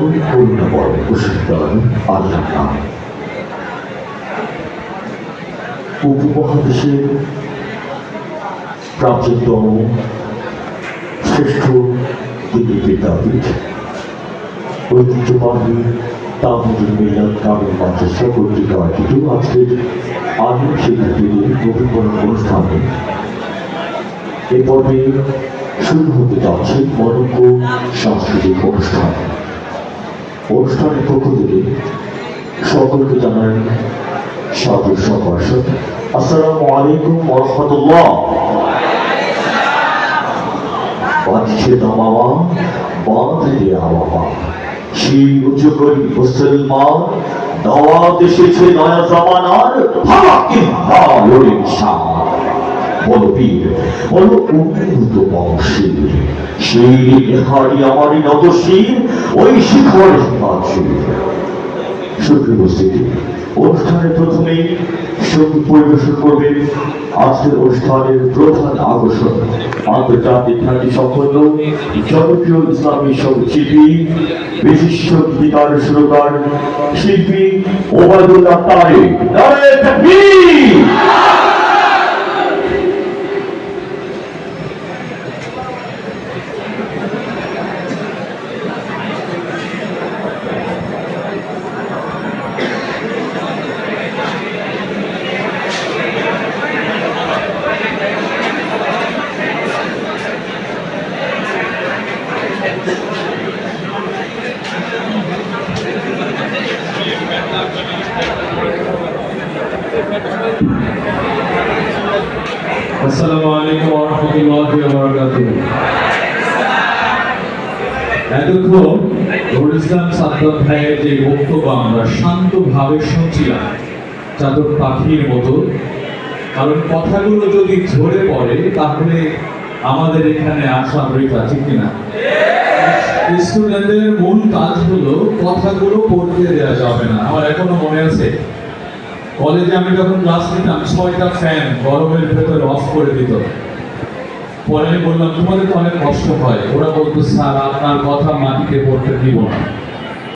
করুণা পরম প্রসিদ্ধর আল্লাহ উপমহাদেশের প্রাচীনতম শ্রেষ্ঠ বিদ্যাপীঠ ঐতিহ্যবাহী তামুদুল মিলাদ আজকের আলিম শিক্ষার্থীদের নবীকরণ অনুষ্ঠানে এ পর্বে শুরু হতে যাচ্ছে সাংস্কৃতিক অনুষ্ঠান অনুষ্ঠানের পক্ষ থেকে সকলকে জানাই সাদর সম্ভাষণ আসসালামু আলাইকুম রহমতুল্লাহ। বাঁধছে সেই করি মুসলমান দাওয়াত এসেছে নয়া জামানার শান বলো বীর বলো বংশের সেই নেহারি আমারই ওই শিখর প্রথমে পরিবেশন করবেন আজকের অনুষ্ঠানের প্রধান আকর্ষণ, আন্তর্জাতিক খ্যাতি সম্পন্ন, জনপ্রিয় ইসলামী সংগীত শিল্পী বিশিষ্ট গীতিকার সুরকার, শিল্পী ওবায়দুল্লাহ তারেক। যে বক্তব্য আমরা শান্তভাবে শুনছিলাম, চাদর পাখির মতো, কারণ কথাগুলো যদি ঝরে পড়ে, তাহলে আমাদের এখানে আসা বৃথা ঠিক কিনা? স্টুডেন্টদের মূল কাজ হলো কথাগুলো পড়তে দেওয়া যাবে না। আমার এখনও মনে আছে কলেজে আমি যখন ক্লাস নিতাম ছয়টা ফ্যান গরমের ভেতরে অফ করে দিত। পরে আমি বললাম, তোমাদের তো অনেক কষ্ট হয়। ওরা বলতো, স্যার, আপনার কথা মাটিতে পড়তে দিব না।